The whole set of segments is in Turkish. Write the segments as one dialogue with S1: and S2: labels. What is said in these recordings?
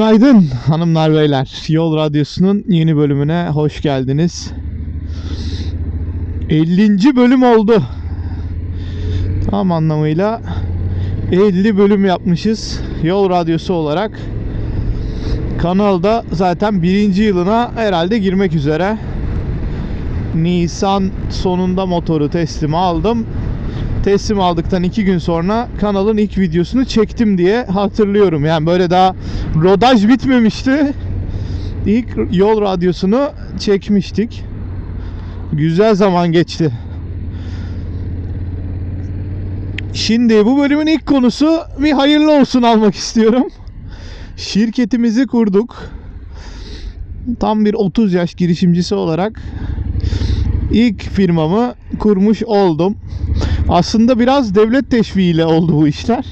S1: Günaydın hanımlar beyler. Yol Radyosu'nun yeni bölümüne hoş geldiniz. 50. bölüm oldu. Tam anlamıyla 50 bölüm yapmışız Yol Radyosu olarak. Kanalda zaten birinci yılına herhalde girmek üzere. Nisan sonunda motoru teslim aldım. Teslim aldıktan iki gün sonra kanalın ilk videosunu çektim diye hatırlıyorum. Yani böyle daha rodaj bitmemişti. İlk yol radyosunu çekmiştik. Güzel zaman geçti. Şimdi bu bölümün ilk konusu bir hayırlı olsun almak istiyorum. Şirketimizi kurduk. Tam bir 30 yaş girişimcisi olarak ilk firmamı kurmuş oldum. Aslında biraz devlet teşviğiyle oldu bu işler.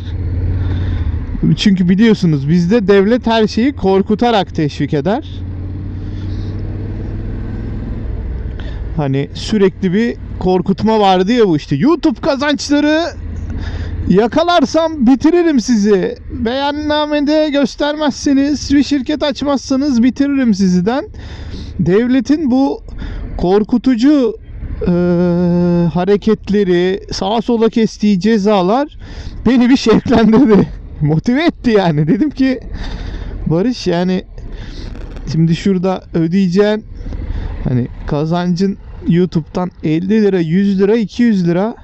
S1: Çünkü biliyorsunuz bizde devlet her şeyi korkutarak teşvik eder. Hani sürekli bir korkutma vardı ya bu işte. YouTube kazançları yakalarsam bitiririm sizi. Beyannamede göstermezseniz, bir şirket açmazsanız bitiririm sizden. Devletin bu korkutucu e, hareketleri, sağa sola kestiği cezalar beni bir şevklendirdi. Motive etti yani. Dedim ki Barış yani şimdi şurada ödeyeceğin hani kazancın YouTube'dan 50 lira, 100 lira, 200 lira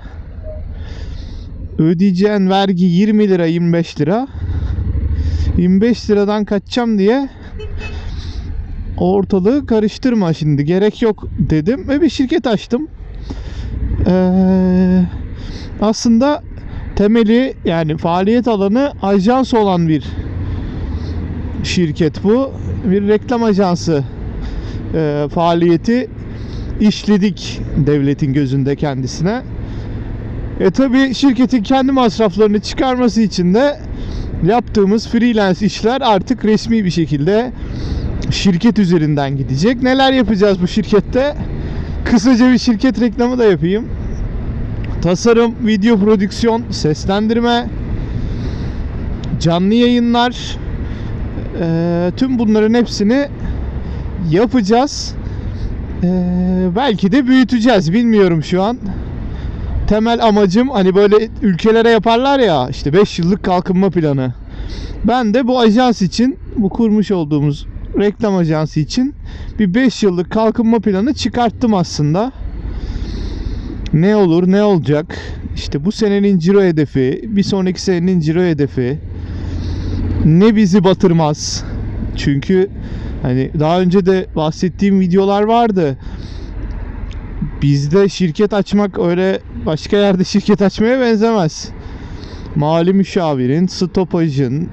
S1: ödeyeceğin vergi 20 lira, 25 lira 25 liradan kaçacağım diye ortalığı karıştırma şimdi gerek yok dedim ve bir şirket açtım. Ee, aslında temeli yani faaliyet alanı ajans olan bir şirket bu. Bir reklam ajansı e, faaliyeti işledik devletin gözünde kendisine. E tabi şirketin kendi masraflarını çıkarması için de yaptığımız freelance işler artık resmi bir şekilde şirket üzerinden gidecek. Neler yapacağız bu şirkette? Kısaca bir şirket reklamı da yapayım. Tasarım, video prodüksiyon, seslendirme, canlı yayınlar, e, tüm bunların hepsini yapacağız. E, belki de büyüteceğiz. Bilmiyorum şu an. Temel amacım hani böyle ülkelere yaparlar ya işte 5 yıllık kalkınma planı. Ben de bu ajans için bu kurmuş olduğumuz reklam ajansı için bir 5 yıllık kalkınma planı çıkarttım aslında. Ne olur ne olacak? İşte bu senenin ciro hedefi, bir sonraki senenin ciro hedefi ne bizi batırmaz. Çünkü hani daha önce de bahsettiğim videolar vardı. Bizde şirket açmak öyle başka yerde şirket açmaya benzemez. Mali müşavirin, stopajın,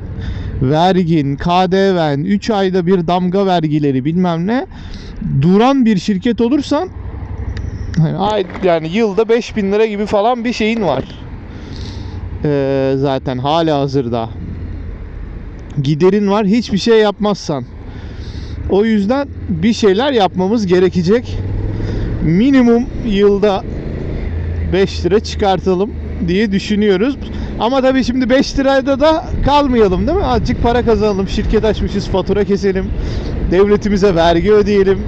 S1: vergin, KDV'n, 3 ayda bir damga vergileri bilmem ne duran bir şirket olursan ay yani yılda 5000 lira gibi falan bir şeyin var. Ee, zaten hala hazırda. Giderin var hiçbir şey yapmazsan. O yüzden bir şeyler yapmamız gerekecek. Minimum yılda 5 lira çıkartalım diye düşünüyoruz. Ama tabii şimdi 5 lirada da kalmayalım değil mi? Azıcık para kazanalım. Şirket açmışız, fatura keselim. Devletimize vergi ödeyelim.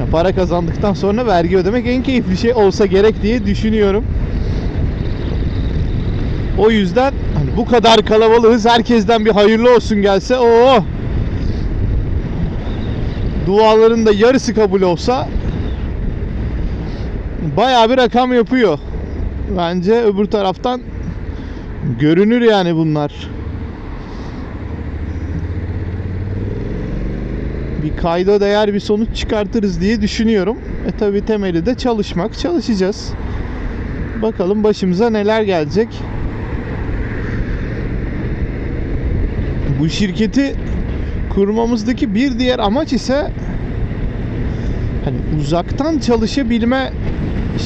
S1: Ya para kazandıktan sonra vergi ödemek en keyifli şey olsa gerek diye düşünüyorum. O yüzden hani bu kadar kalabalığız. Herkesten bir hayırlı olsun gelse o duaların da yarısı kabul olsa bayağı bir rakam yapıyor. Bence öbür taraftan görünür yani bunlar. Bir kayda değer bir sonuç çıkartırız diye düşünüyorum. E tabi temeli de çalışmak. Çalışacağız. Bakalım başımıza neler gelecek. Bu şirketi kurmamızdaki bir diğer amaç ise hani uzaktan çalışabilme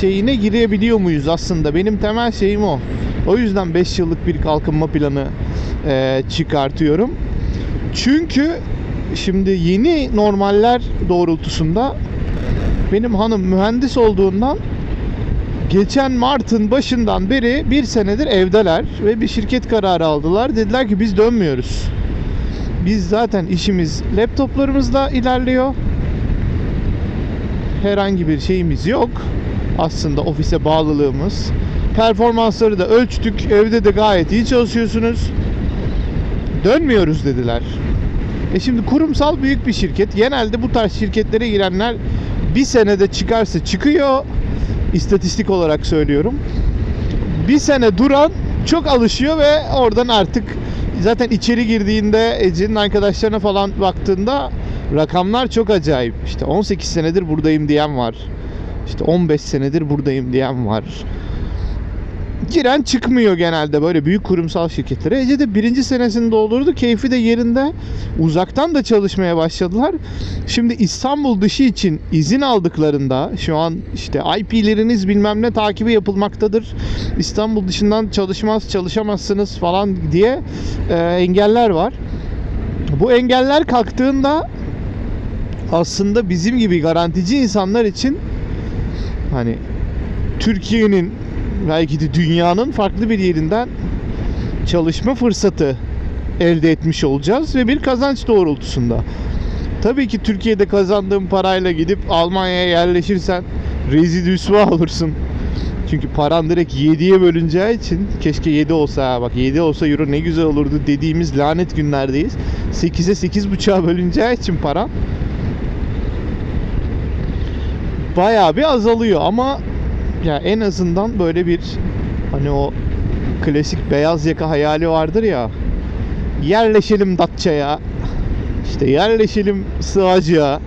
S1: şeyine girebiliyor muyuz aslında? Benim temel şeyim o. O yüzden 5 yıllık bir kalkınma planı e, çıkartıyorum. Çünkü şimdi yeni normaller doğrultusunda benim hanım mühendis olduğundan geçen Mart'ın başından beri bir senedir evdeler ve bir şirket kararı aldılar. Dediler ki biz dönmüyoruz. Biz zaten işimiz laptoplarımızla ilerliyor. Herhangi bir şeyimiz yok. Aslında ofise bağlılığımız. Performansları da ölçtük. Evde de gayet iyi çalışıyorsunuz. Dönmüyoruz dediler. E şimdi kurumsal büyük bir şirket. Genelde bu tarz şirketlere girenler bir senede çıkarsa çıkıyor. İstatistik olarak söylüyorum. Bir sene duran çok alışıyor ve oradan artık zaten içeri girdiğinde Ece'nin arkadaşlarına falan baktığında rakamlar çok acayip. İşte 18 senedir buradayım diyen var. İşte 15 senedir buradayım diyen var. Giren çıkmıyor genelde böyle büyük kurumsal şirketlere. Ece de birinci senesini doldurdu. Keyfi de yerinde. Uzaktan da çalışmaya başladılar. Şimdi İstanbul dışı için izin aldıklarında şu an işte IP'leriniz bilmem ne takibi yapılmaktadır. İstanbul dışından çalışmaz, çalışamazsınız falan diye e, engeller var. Bu engeller kalktığında aslında bizim gibi garantici insanlar için hani Türkiye'nin belki de dünyanın farklı bir yerinden çalışma fırsatı elde etmiş olacağız ve bir kazanç doğrultusunda. Tabii ki Türkiye'de kazandığın parayla gidip Almanya'ya yerleşirsen rezil rüsva olursun. Çünkü paran direkt 7'ye bölüneceği için keşke 7 olsa bak 7 olsa euro ne güzel olurdu dediğimiz lanet günlerdeyiz. 8'e 8.5'a bölüneceği için paran bayağı bir azalıyor ama ya en azından böyle bir hani o klasik beyaz yaka hayali vardır ya yerleşelim Datça'ya işte yerleşelim Sığacı'ya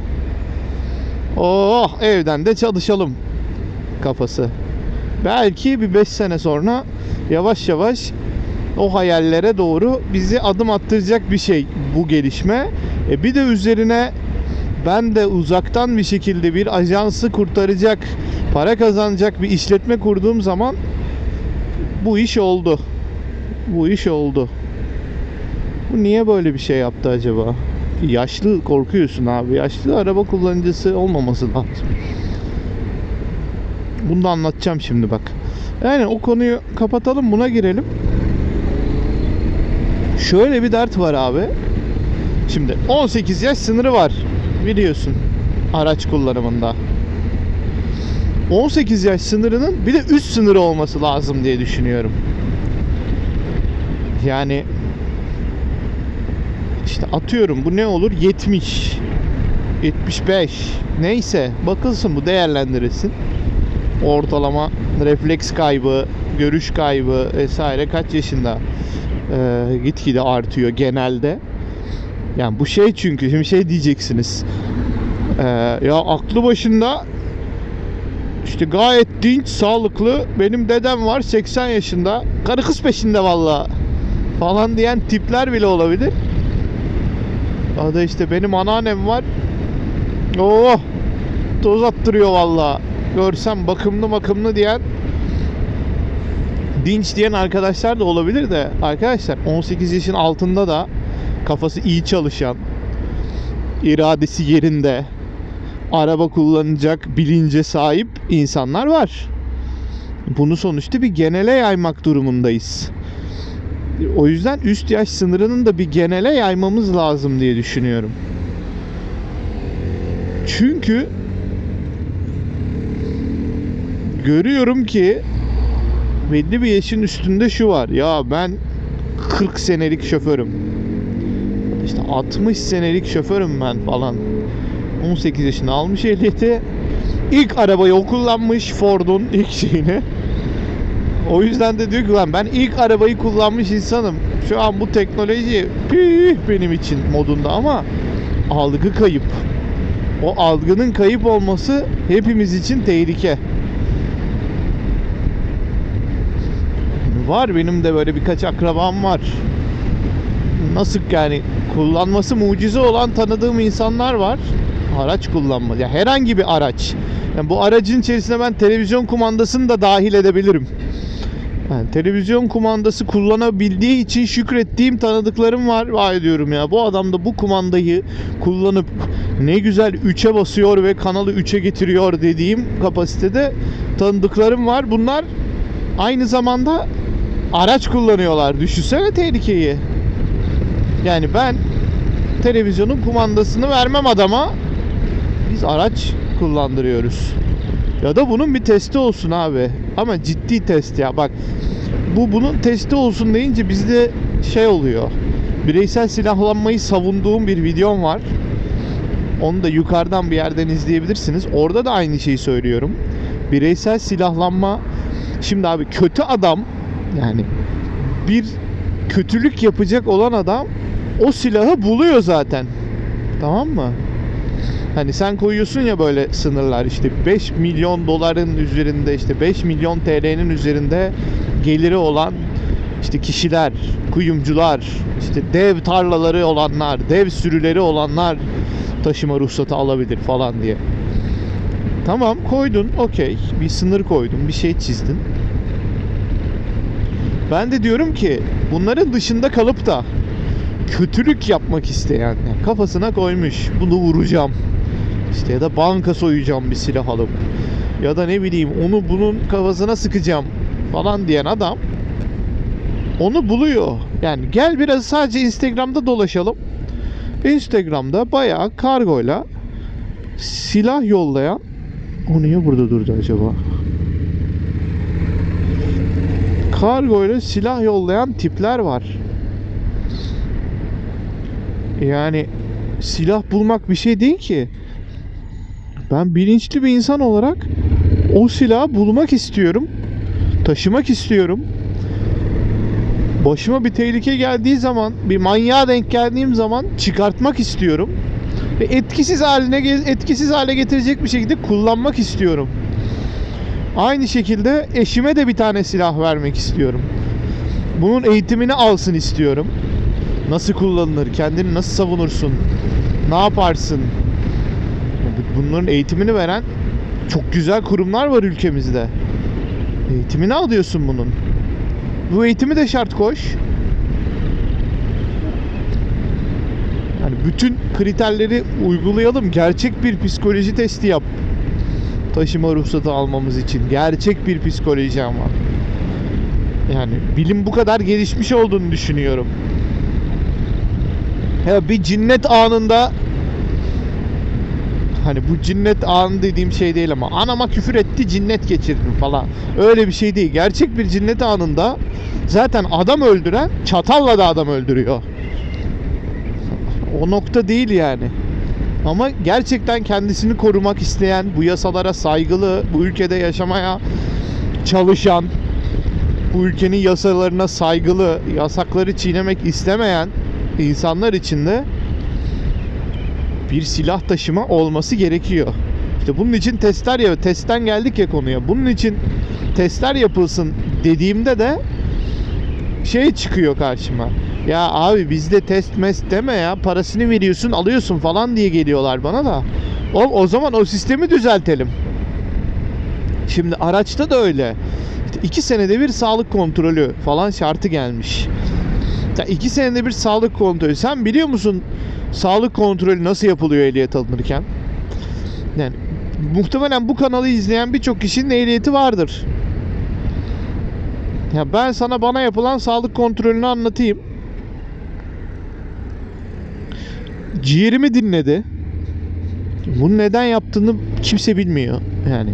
S1: oh evden de çalışalım kafası. Belki bir 5 sene sonra yavaş yavaş o hayallere doğru bizi adım attıracak bir şey bu gelişme. E bir de üzerine ben de uzaktan bir şekilde bir ajansı kurtaracak, para kazanacak bir işletme kurduğum zaman bu iş oldu. Bu iş oldu. Bu niye böyle bir şey yaptı acaba? Yaşlı korkuyorsun abi. Yaşlı araba kullanıcısı olmaması lazım. Bunu da anlatacağım şimdi bak. Yani o konuyu kapatalım buna girelim. Şöyle bir dert var abi. Şimdi 18 yaş sınırı var biliyorsun araç kullanımında. 18 yaş sınırının bir de üst sınırı olması lazım diye düşünüyorum. Yani işte atıyorum bu ne olur 70 75 neyse bakılsın bu değerlendirilsin. Ortalama refleks kaybı, görüş kaybı vesaire kaç yaşında e, gitgide artıyor genelde. Yani bu şey çünkü şimdi şey diyeceksiniz. Ee, ya aklı başında işte gayet dinç, sağlıklı benim dedem var 80 yaşında. Karı kız peşinde valla falan diyen tipler bile olabilir. Ya da işte benim anneannem var. Oh toz attırıyor valla. Görsem bakımlı bakımlı diyen dinç diyen arkadaşlar da olabilir de arkadaşlar 18 yaşın altında da kafası iyi çalışan, iradesi yerinde, araba kullanacak bilince sahip insanlar var. Bunu sonuçta bir genele yaymak durumundayız. O yüzden üst yaş sınırının da bir genele yaymamız lazım diye düşünüyorum. Çünkü görüyorum ki belli bir yaşın üstünde şu var. Ya ben 40 senelik şoförüm. İşte 60 senelik şoförüm ben falan. 18 yaşında almış ehliyeti. İlk arabayı o kullanmış Ford'un ilk şeyini. O yüzden de diyor ki lan ben ilk arabayı kullanmış insanım. Şu an bu teknoloji püh benim için modunda ama algı kayıp. O algının kayıp olması hepimiz için tehlike. Var benim de böyle birkaç akrabam var. Nasıl yani kullanması mucize olan tanıdığım insanlar var. Araç kullanma. Ya herhangi bir araç. Yani bu aracın içerisine ben televizyon kumandasını da dahil edebilirim. Yani televizyon kumandası kullanabildiği için şükrettiğim tanıdıklarım var. Vay diyorum ya bu adam da bu kumandayı kullanıp ne güzel 3'e basıyor ve kanalı 3'e getiriyor dediğim kapasitede tanıdıklarım var. Bunlar aynı zamanda araç kullanıyorlar. Düşünsene tehlikeyi. Yani ben televizyonun kumandasını vermem adama. Biz araç kullandırıyoruz. Ya da bunun bir testi olsun abi. Ama ciddi test ya. Bak bu bunun testi olsun deyince bizde şey oluyor. Bireysel silahlanmayı savunduğum bir videom var. Onu da yukarıdan bir yerden izleyebilirsiniz. Orada da aynı şeyi söylüyorum. Bireysel silahlanma şimdi abi kötü adam yani bir kötülük yapacak olan adam o silahı buluyor zaten. Tamam mı? Hani sen koyuyorsun ya böyle sınırlar işte 5 milyon doların üzerinde işte 5 milyon TL'nin üzerinde geliri olan işte kişiler, kuyumcular, işte dev tarlaları olanlar, dev sürüleri olanlar taşıma ruhsatı alabilir falan diye. Tamam koydun okey bir sınır koydun bir şey çizdin. Ben de diyorum ki bunların dışında kalıp da kötülük yapmak isteyen yani kafasına koymuş bunu vuracağım. İşte ya da banka soyacağım bir silah alıp ya da ne bileyim onu bunun kafasına sıkacağım falan diyen adam onu buluyor. Yani gel biraz sadece Instagram'da dolaşalım. Instagram'da bayağı kargoyla silah yollayan o niye burada durdu acaba? Kargoyla silah yollayan tipler var. Yani silah bulmak bir şey değil ki. Ben bilinçli bir insan olarak o silahı bulmak istiyorum. Taşımak istiyorum. Başıma bir tehlike geldiği zaman, bir manyağa denk geldiğim zaman çıkartmak istiyorum. Ve etkisiz haline etkisiz hale getirecek bir şekilde kullanmak istiyorum. Aynı şekilde eşime de bir tane silah vermek istiyorum. Bunun eğitimini alsın istiyorum. Nasıl kullanılır, kendini nasıl savunursun, ne yaparsın? Bunların eğitimini veren çok güzel kurumlar var ülkemizde. Eğitimini alıyorsun bunun. Bu eğitimi de şart koş. Yani bütün kriterleri uygulayalım. Gerçek bir psikoloji testi yap. Taşıma ruhsatı almamız için. Gerçek bir psikoloji ama. Yani bilim bu kadar gelişmiş olduğunu düşünüyorum. Ya bir cinnet anında hani bu cinnet anı dediğim şey değil ama anama küfür etti cinnet geçirdim falan. Öyle bir şey değil. Gerçek bir cinnet anında zaten adam öldüren çatalla da adam öldürüyor. O nokta değil yani. Ama gerçekten kendisini korumak isteyen, bu yasalara saygılı, bu ülkede yaşamaya çalışan, bu ülkenin yasalarına saygılı, yasakları çiğnemek istemeyen insanlar için de bir silah taşıma olması gerekiyor. İşte bunun için testler ya testten geldik ya konuya. Bunun için testler yapılsın dediğimde de şey çıkıyor karşıma. Ya abi bizde test mest deme ya parasını veriyorsun alıyorsun falan diye geliyorlar bana da. O, o zaman o sistemi düzeltelim. Şimdi araçta da öyle. İşte iki senede bir sağlık kontrolü falan şartı gelmiş. Ya iki senede bir sağlık kontrolü. Sen biliyor musun sağlık kontrolü nasıl yapılıyor ehliyet alınırken? Yani muhtemelen bu kanalı izleyen birçok kişinin ehliyeti vardır. Ya ben sana bana yapılan sağlık kontrolünü anlatayım. Ciğerimi dinledi. Bunu neden yaptığını kimse bilmiyor. Yani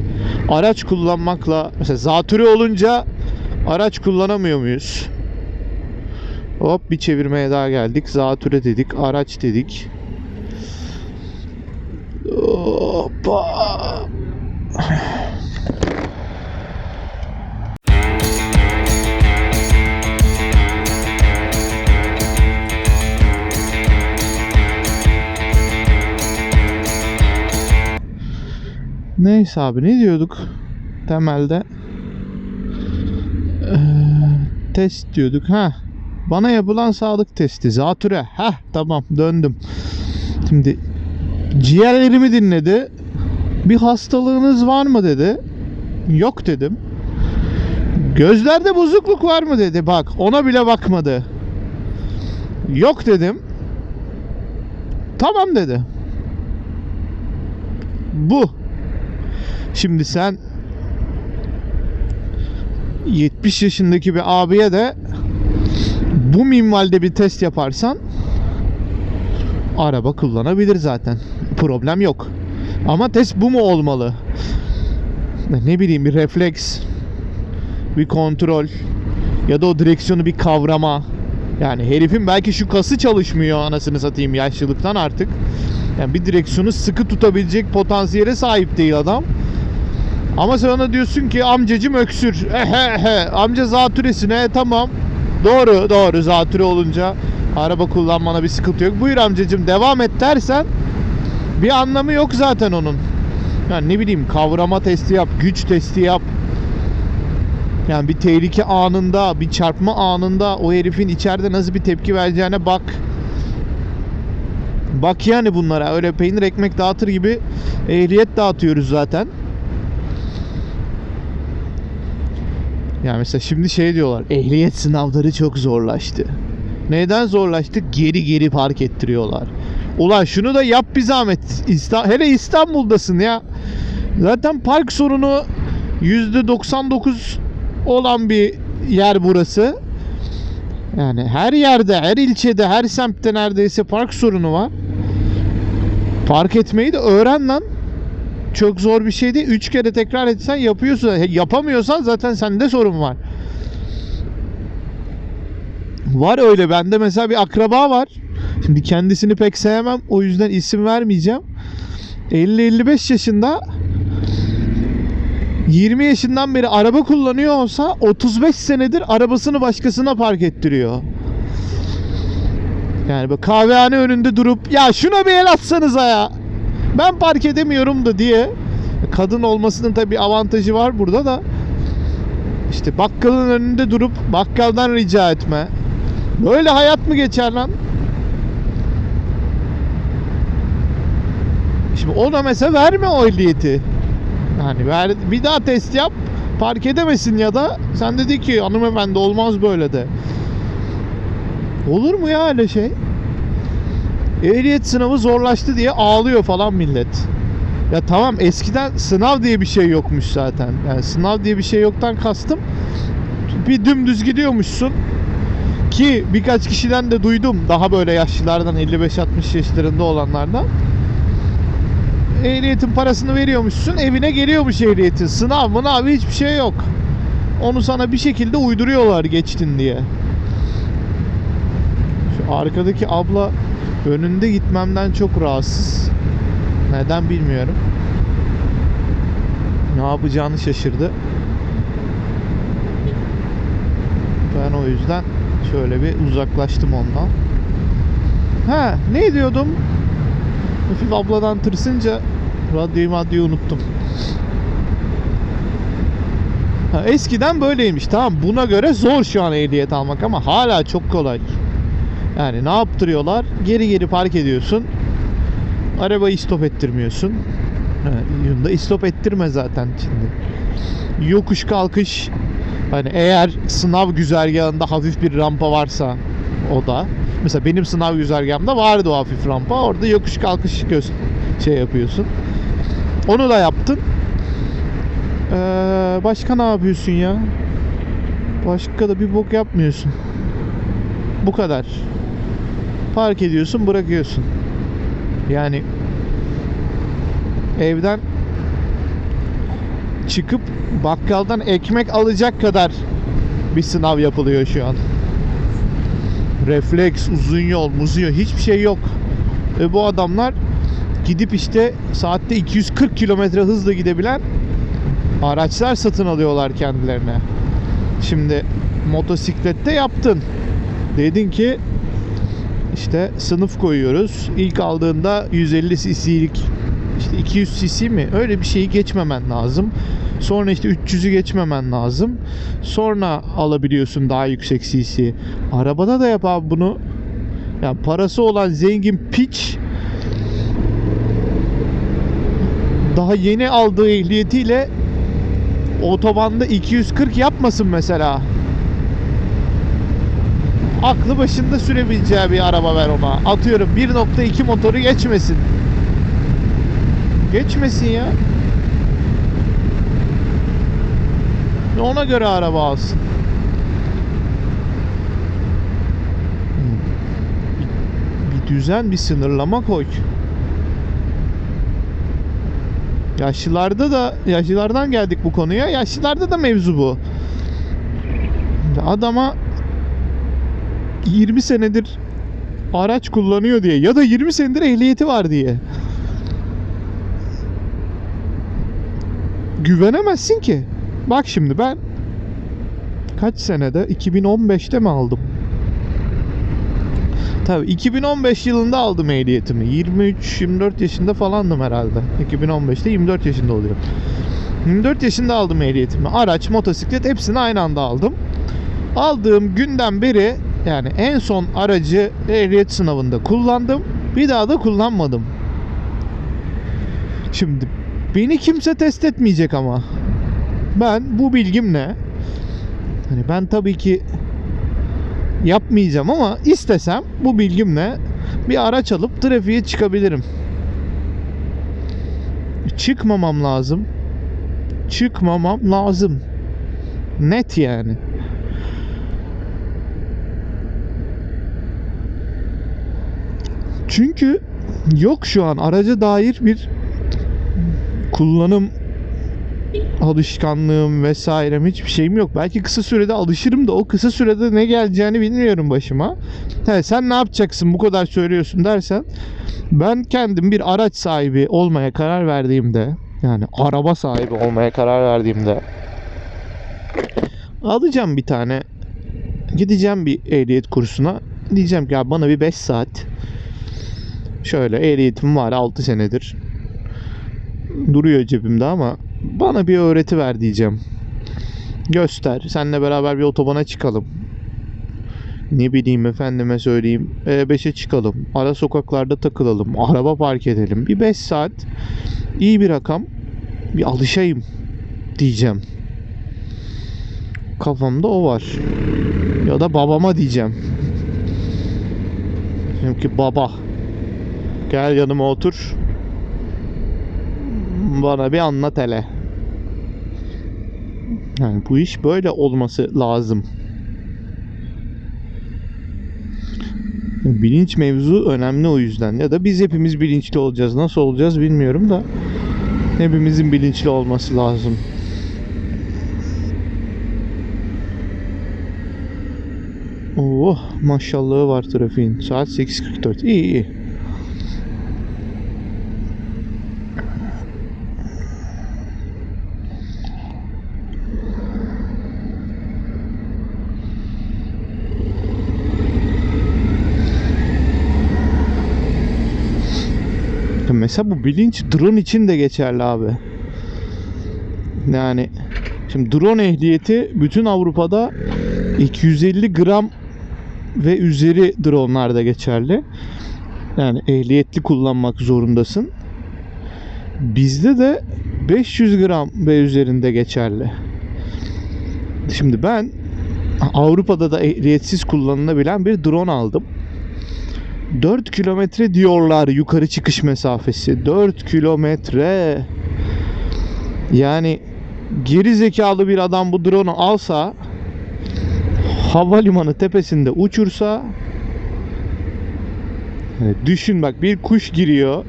S1: araç kullanmakla mesela zatürre olunca araç kullanamıyor muyuz? Hop bir çevirmeye daha geldik. Zatüre dedik, araç dedik. Hoppa. Neyse abi ne diyorduk temelde? Ee, test diyorduk ha. Bana yapılan sağlık testi zatüre. Ha tamam döndüm. Şimdi ciğerlerimi dinledi. Bir hastalığınız var mı dedi. Yok dedim. Gözlerde bozukluk var mı dedi. Bak ona bile bakmadı. Yok dedim. Tamam dedi. Bu. Şimdi sen 70 yaşındaki bir abiye de bu minvalde bir test yaparsan araba kullanabilir zaten. Problem yok. Ama test bu mu olmalı? Ne bileyim bir refleks, bir kontrol ya da o direksiyonu bir kavrama. Yani herifin belki şu kası çalışmıyor anasını satayım yaşlılıktan artık. Yani bir direksiyonu sıkı tutabilecek potansiyele sahip değil adam. Ama sen ona diyorsun ki amcacım öksür. Ehe. Amca zatüresine tamam. Doğru doğru zatüre olunca araba kullanmana bir sıkıntı yok. Buyur amcacım devam et dersen bir anlamı yok zaten onun. Yani ne bileyim kavrama testi yap, güç testi yap. Yani bir tehlike anında, bir çarpma anında o herifin içeride nasıl bir tepki vereceğine bak. Bak yani bunlara. Öyle peynir ekmek dağıtır gibi ehliyet dağıtıyoruz zaten. Yani mesela şimdi şey diyorlar. Ehliyet sınavları çok zorlaştı. Neden zorlaştı? Geri geri park ettiriyorlar. Ulan şunu da yap bir zahmet. İsta- Hele İstanbul'dasın ya. Zaten park sorunu %99 olan bir yer burası. Yani her yerde, her ilçede, her semtte neredeyse park sorunu var. Park etmeyi de öğren lan. Çok zor bir şey değil. Üç kere tekrar etsen yapıyorsun. Yapamıyorsan zaten sende sorun var. Var öyle. Bende mesela bir akraba var. Şimdi kendisini pek sevmem. O yüzden isim vermeyeceğim. 50-55 yaşında 20 yaşından beri araba kullanıyor olsa 35 senedir arabasını başkasına park ettiriyor. Yani böyle kahvehane önünde durup ya şuna bir el atsanıza ya. Ben park edemiyorum da diye. Kadın olmasının tabii avantajı var burada da. İşte bakkalın önünde durup bakkaldan rica etme. Böyle hayat mı geçer lan? Şimdi ona mesela verme o ehliyeti. Yani ver, bir daha test yap. Park edemesin ya da sen dedi ki hanımefendi olmaz böyle de. Olur mu ya öyle şey? Ehliyet sınavı zorlaştı diye ağlıyor falan millet. Ya tamam eskiden sınav diye bir şey yokmuş zaten. Yani sınav diye bir şey yoktan kastım. Bir dümdüz gidiyormuşsun. Ki birkaç kişiden de duydum. Daha böyle yaşlılardan 55-60 yaşlarında olanlardan. Ehliyetin parasını veriyormuşsun. Evine geliyormuş ehliyetin. Sınav mınav hiçbir şey yok. Onu sana bir şekilde uyduruyorlar geçtin diye. Şu arkadaki abla önünde gitmemden çok rahatsız. Neden bilmiyorum. Ne yapacağını şaşırdı. Ben o yüzden şöyle bir uzaklaştım ondan. Ha, ne diyordum? Hafif abladan tırsınca radyoyu madyoyu unuttum. Ha, eskiden böyleymiş tamam buna göre zor şu an ehliyet almak ama hala çok kolay. Yani ne yaptırıyorlar? Geri geri park ediyorsun. Arabayı stop ettirmiyorsun. Ha, Yunda stop ettirme zaten şimdi. Yokuş kalkış. Hani eğer sınav güzergahında hafif bir rampa varsa o da. Mesela benim sınav güzergahımda vardı o hafif rampa. Orada yokuş kalkış göz şey yapıyorsun. Onu da yaptın. Ee, başka ne yapıyorsun ya? Başka da bir bok yapmıyorsun. Bu kadar. Park ediyorsun, bırakıyorsun. Yani evden çıkıp bakkaldan ekmek alacak kadar bir sınav yapılıyor şu an. Refleks, uzun yol, muzun yol hiçbir şey yok. Ve bu adamlar gidip işte saatte 240 kilometre hızla gidebilen araçlar satın alıyorlar kendilerine. Şimdi motosiklette yaptın. Dedin ki işte sınıf koyuyoruz. İlk aldığında 150 cc'lik işte 200 cc mi? Öyle bir şeyi geçmemen lazım. Sonra işte 300'ü geçmemen lazım. Sonra alabiliyorsun daha yüksek cc. Arabada da yap abi bunu. Yani parası olan zengin piç daha yeni aldığı ehliyetiyle otobanda 240 yapmasın mesela. Aklı başında sürebileceği bir araba ver ona. Atıyorum 1.2 motoru geçmesin. Geçmesin ya. Ona göre araba alsın. Bir, düzen, bir sınırlama koy. Yaşlılarda da yaşlılardan geldik bu konuya. Yaşlılarda da mevzu bu. Adama 20 senedir araç kullanıyor diye ya da 20 senedir ehliyeti var diye. Güvenemezsin ki. Bak şimdi ben kaç senede 2015'te mi aldım? Tabii 2015 yılında aldım ehliyetimi. 23-24 yaşında falandım herhalde. 2015'te 24 yaşında oluyorum. 24 yaşında aldım ehliyetimi. Araç, motosiklet hepsini aynı anda aldım. Aldığım günden beri yani en son aracı ehliyet sınavında kullandım. Bir daha da kullanmadım. Şimdi beni kimse test etmeyecek ama. Ben bu bilgimle hani ben tabii ki yapmayacağım ama istesem bu bilgimle bir araç alıp trafiğe çıkabilirim. Çıkmamam lazım. Çıkmamam lazım. Net yani. Çünkü yok şu an araca dair bir kullanım alışkanlığım vesairem hiçbir şeyim yok. Belki kısa sürede alışırım da o kısa sürede ne geleceğini bilmiyorum başıma. He, sen ne yapacaksın bu kadar söylüyorsun dersen ben kendim bir araç sahibi olmaya karar verdiğimde yani araba sahibi olmaya karar verdiğimde alacağım bir tane gideceğim bir ehliyet kursuna diyeceğim ki ya bana bir 5 saat şöyle ehliyetim var 6 senedir duruyor cebimde ama bana bir öğreti ver diyeceğim. Göster. Seninle beraber bir otobana çıkalım. Ne bileyim efendime söyleyeyim. E5'e çıkalım. Ara sokaklarda takılalım. Araba park edelim. Bir 5 saat iyi bir rakam. Bir alışayım diyeceğim. Kafamda o var. Ya da babama diyeceğim. Çünkü baba gel yanıma otur. Bana bir anlat hele. Yani bu iş böyle olması lazım. Bilinç mevzu önemli o yüzden. Ya da biz hepimiz bilinçli olacağız. Nasıl olacağız bilmiyorum da hepimizin bilinçli olması lazım. Oh maşallahı var trafiğin. Saat 8.44. İyi iyi. Mesela bu bilinç drone için de geçerli abi. Yani şimdi drone ehliyeti bütün Avrupa'da 250 gram ve üzeri dronlarda geçerli. Yani ehliyetli kullanmak zorundasın. Bizde de 500 gram ve üzerinde geçerli. Şimdi ben Avrupa'da da ehliyetsiz kullanılabilen bir drone aldım. 4 kilometre diyorlar yukarı çıkış mesafesi. 4 kilometre. Yani geri zekalı bir adam bu drone'u alsa havalimanı tepesinde uçursa hani düşün bak bir kuş giriyor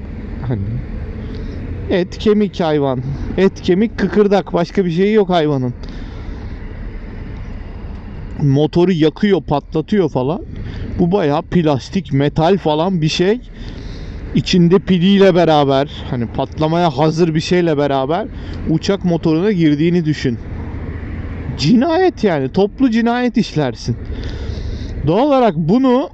S1: hani et kemik hayvan et kemik kıkırdak başka bir şeyi yok hayvanın motoru yakıyor patlatıyor falan bu bayağı plastik, metal falan bir şey. İçinde piliyle beraber hani patlamaya hazır bir şeyle beraber uçak motoruna girdiğini düşün. Cinayet yani toplu cinayet işlersin. Doğal olarak bunu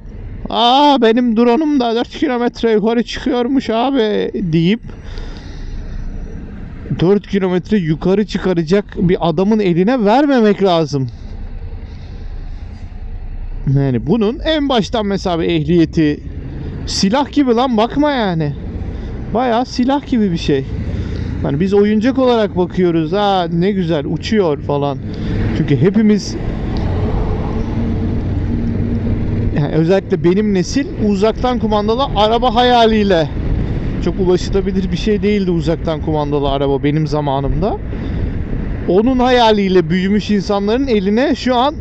S1: aa benim drone'um da 4 kilometre yukarı çıkıyormuş abi deyip 4 kilometre yukarı çıkaracak bir adamın eline vermemek lazım. Yani bunun en baştan mesela ehliyeti silah gibi lan bakma yani. Bayağı silah gibi bir şey. Hani biz oyuncak olarak bakıyoruz. Ha ne güzel uçuyor falan. Çünkü hepimiz yani özellikle benim nesil uzaktan kumandalı araba hayaliyle çok ulaşılabilir bir şey değildi uzaktan kumandalı araba benim zamanımda. Onun hayaliyle büyümüş insanların eline şu an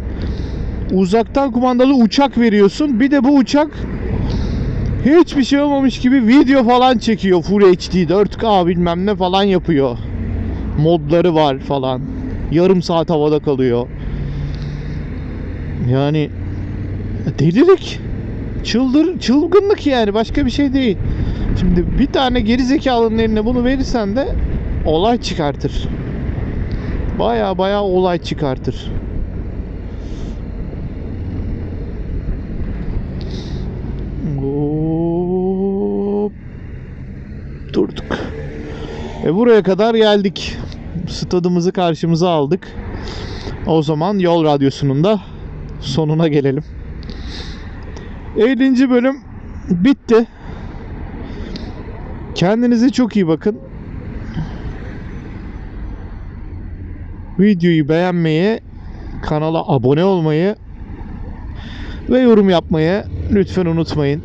S1: uzaktan kumandalı uçak veriyorsun. Bir de bu uçak hiçbir şey olmamış gibi video falan çekiyor. Full HD 4K bilmem ne falan yapıyor. Modları var falan. Yarım saat havada kalıyor. Yani delilik. Çıldır, çılgınlık yani başka bir şey değil. Şimdi bir tane geri zekalının eline bunu verirsen de olay çıkartır. Baya baya olay çıkartır. Hop. Durduk. E buraya kadar geldik. Stadımızı karşımıza aldık. O zaman Yol Radyosu'nun da sonuna gelelim. 50. bölüm bitti. Kendinize çok iyi bakın. Videoyu beğenmeyi, kanala abone olmayı ve yorum yapmayı lütfen unutmayın.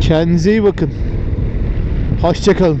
S1: Kendinize iyi bakın. Hoşçakalın.